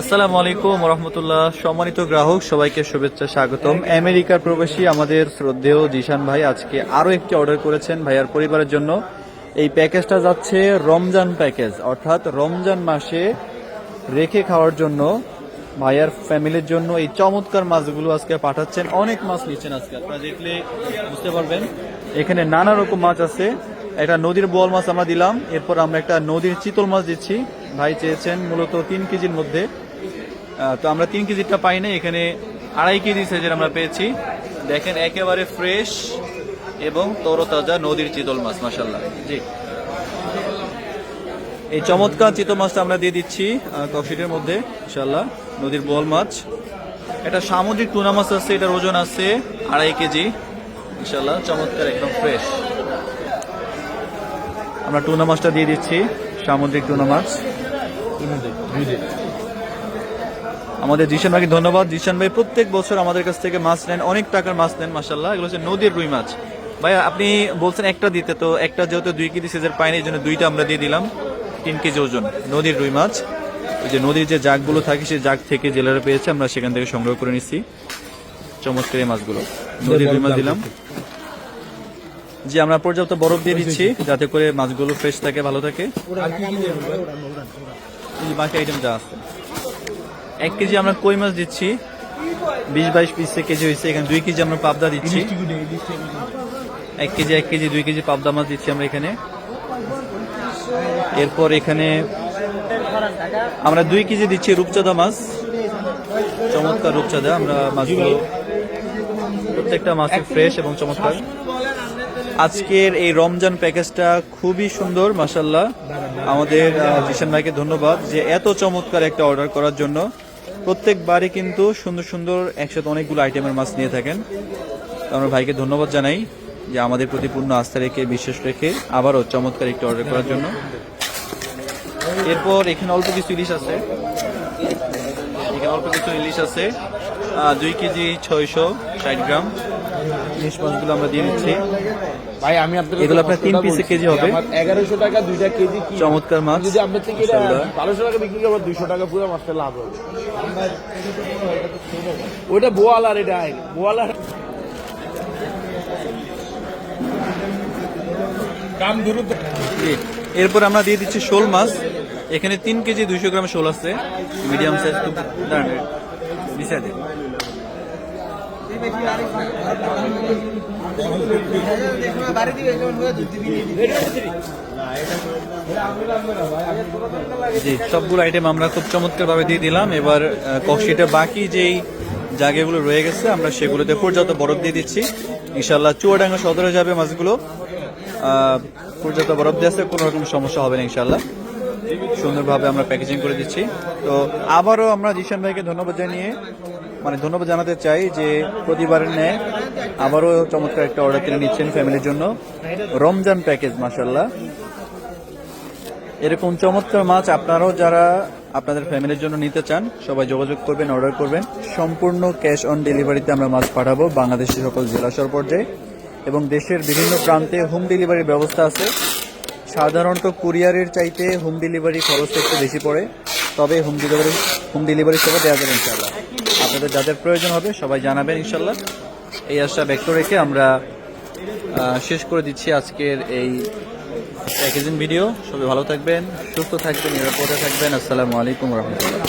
আসসালামু আলাইকুম রহমতুল্লাহ সম্মানিত গ্রাহক, সবাইকে শুভেচ্ছা, স্বাগতম। আমেরিকার প্রবাসী আমাদের শ্রদ্ধেয় জিশান ভাই আজকে আরও একটি অর্ডার করেছেন ভাইয়ার পরিবারের জন্য। এই প্যাকেজটা যাচ্ছে রমজান প্যাকেজ, অর্থাৎ রমজান মাসে রেখে খাওয়ার জন্য ভাইয়ার ফ্যামিলির জন্য এই চমৎকার মাছগুলো আজকে পাঠাচ্ছেন। অনেক মাছ নিচ্ছেন আজকে, আপনারা দেখলে বুঝতে পারবেন। এখানে নানা রকম মাছ আছে। একটা নদীর বোয়াল মাছ আমরা দিলাম। এরপর আমরা একটা নদীর চিতল মাছ দিচ্ছি। ভাই চেয়েছেন মূলত তিন কেজির মধ্যে। তো আমরা তিন কেজিটা পাই না এখানে আড়াই কেজি সাইজের আমরা পেয়েছি। দেখেন, একেবারে ফ্রেশ এবং তরতাজা নদীর চিতল মাছ মাসাল্লাহ জি। এই চমৎকার চিতল মাছটা আমরা দিয়ে দিচ্ছি কফিটের মধ্যে ইনশাল্লাহ নদীর বোয়াল মাছ। এটা সামুদ্রিক টুনা মাছ আছে, এটার ওজন আছে আড়াই কেজি। ইনশাল্লাহ চমৎকার একদম ফ্রেশ আমরা টুনা মাছটা দিয়ে দিচ্ছি, সামুদ্রিক টুনা মাছ। আমাদের জিশান ভাইকে ধন্যবাদ। জিশান ভাই প্রত্যেক বছর আমাদের কাছ থেকে মাছ নেন, অনেক টাকার মাছ নেন মাসাল্লাহ এগুলো হচ্ছে নদীর রুই মাছ। ভাই আপনি বলছেন একটা দিতে, তো একটা যেহেতু দুই কেজি সাইজের পাইনি, এই জন্য দুইটা আমরা দিয়ে দিলাম, তিন কেজি ওজন। নদীর রুই মাছ। ওই যে নদীর যে জাগগুলো থাকে, সেই জাগ থেকে জেলারা পেয়েছে, আমরা সেখান থেকে সংগ্রহ করে নিচ্ছি। চমৎকার এই মাছগুলো। নদীর রুই মাছ দিলাম। জি আমরা পর্যাপ্ত বরফ দিয়ে দিচ্ছি যাতে করে মাছগুলো ফ্রেশ থাকে ভালো থাকে। বাকি আইটেম যা আছে। এক কেজি আমরা কই মাছ দিচ্ছি? বিশ বাইশ পিসে কেজি হয়েছে এখানে দুই কেজি আমরা পাবদা দিচ্ছি। এক কেজি এক কেজি দুই কেজি পাবদা মাছ দিচ্ছি আমরা এখানে। এরপর এখানে আমরা দুই কেজি দিচ্ছি রূপচাঁদা মাছ। চমৎকার রূপচাঁদা আমরা মাছগুলো প্রত্যেকটা মাছ ফ্রেশ এবং চমৎকার। আজকের এই রমজান প্যাকেজটা খুবই সুন্দর মাসাল্লাহ আমাদের জিশান ভাইকে ধন্যবাদ যে এত চমৎকার একটা অর্ডার করার জন্য। প্রত্যেকবারই কিন্তু সুন্দর সুন্দর একসাথে অনেকগুলো আইটেমের মাছ নিয়ে থাকেন। আমরা ভাইকে ধন্যবাদ জানাই যে আমাদের প্রতি পূর্ণ আস্থা রেখে, বিশ্বাস রেখে আবারও চমৎকার একটা অর্ডার করার জন্য। এরপর এখানে অল্প কিছু ইলিশ আছে। এখানে অল্প কিছু ইলিশ আছে। দুই কেজি ছয়শো ষাট গ্রাম। ইলিশ মাছগুলো আমরা দিয়ে দিচ্ছি। ভাই আমি আপনার এগুলো আপনার তিন পিসে কেজি হবে। এগারোশো টাকা দুইটা কেজি কি চমৎকার মাছ। যদি আপনার থেকে বারোশো টাকা বিক্রি করব দুইশো টাকা পুরো মাছটা লাভ হবে। ওইটা বোয়াল আর এটা আইন। বোয়াল আর কাম দ্রুত এরপর আমরা দিয়ে দিচ্ছি শোল মাছ। এখানে তিন কেজি দুইশো গ্রাম শোল আছে। মিডিয়াম সাইজ দাঁড়ান দিন জি, সবগুলো আইটেম আমরা খুব চমৎকার ভাবে দিয়ে দিলাম। এবার কক্সিটা বাকি যেই জায়গাগুলো রয়ে গেছে, আমরা সেগুলোতে পর্যাপ্ত বরফ দিয়ে দিচ্ছি। ইনশাল্লাহ চুয়াডাঙ্গা সদরে যাবে মাছগুলো। পর্যাপ্ত বরফ দিয়ে আছে, কোনো রকম সমস্যা হবে না ইনশাল্লাহ সুন্দরভাবে আমরা প্যাকেজিং করে দিচ্ছি। তো আবারও আমরা জিশান ভাইকে ধন্যবাদ জানিয়ে মানে ধন্যবাদ জানাতে চাই যে প্রতিবারের ন্যায় আবারও চমৎকার একটা অর্ডার কিনে নিচ্ছেন ফ্যামিলির জন্য। রমজান প্যাকেজ মাসাল্লাহ এরকম চমৎকার মাছ আপনারাও যারা আপনাদের ফ্যামিলির জন্য নিতে চান, সবাই যোগাযোগ করবেন অর্ডার করবেন। সম্পূর্ণ ক্যাশ অন ডেলিভারিতে আমরা মাছ পাঠাবো। বাংলাদেশের সকল জেলা সর পর্যায়ে এবং দেশের বিভিন্ন প্রান্তে হোম ডেলিভারির ব্যবস্থা আছে। সাধারণত কুরিয়ারের চাইতে হোম ডেলিভারি খরচটা একটু বেশি পড়ে, তবে হোম ডেলিভারি হোম ডেলিভারি সেবা দেওয়া যাবে ইনশাল্লাহ আপনাদের যাদের প্রয়োজন হবে সবাই জানাবেন ইনশাল্লাহ এই আশা ব্যক্ত রেখে আমরা শেষ করে দিচ্ছি আজকের এই প্যাকেজিং ভিডিও সবাই ভালো থাকবেন, সুস্থ থাকবেন, নিরাপদে থাকবেন। আসসালামু আলাইকুম রহমতুল্লাহ।